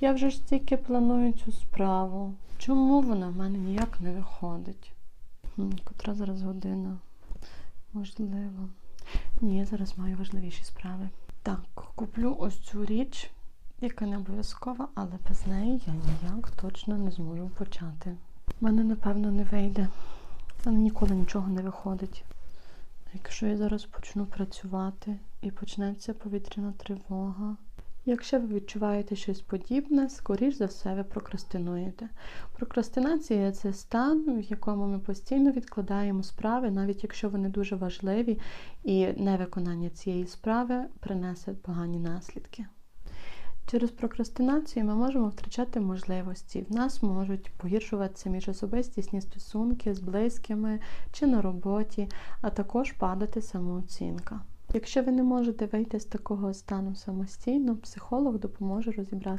Я вже ж стільки планую цю справу. Чому вона в мене ніяк не виходить? Котра зараз година? Можливо. Ні, я зараз маю важливіші справи. Так, куплю ось цю річ, яка не обов'язкова, але без неї я ніяк точно не зможу почати. У мене, напевно, не вийде. У мене ніколи нічого не виходить. Якщо я зараз почну працювати і почнеться повітряна тривога. Якщо ви відчуваєте щось подібне, скоріш за все ви прокрастинуєте. Прокрастинація це стан, в якому ми постійно відкладаємо справи, навіть якщо вони дуже важливі, і невиконання цієї справи принесе погані наслідки. Через прокрастинацію ми можемо втрачати можливості. В нас можуть погіршуватися міжособистісні стосунки з близькими чи на роботі, а також падати самооцінка. Якщо ви не можете вийти з такого стану самостійно, психолог допоможе розібрати.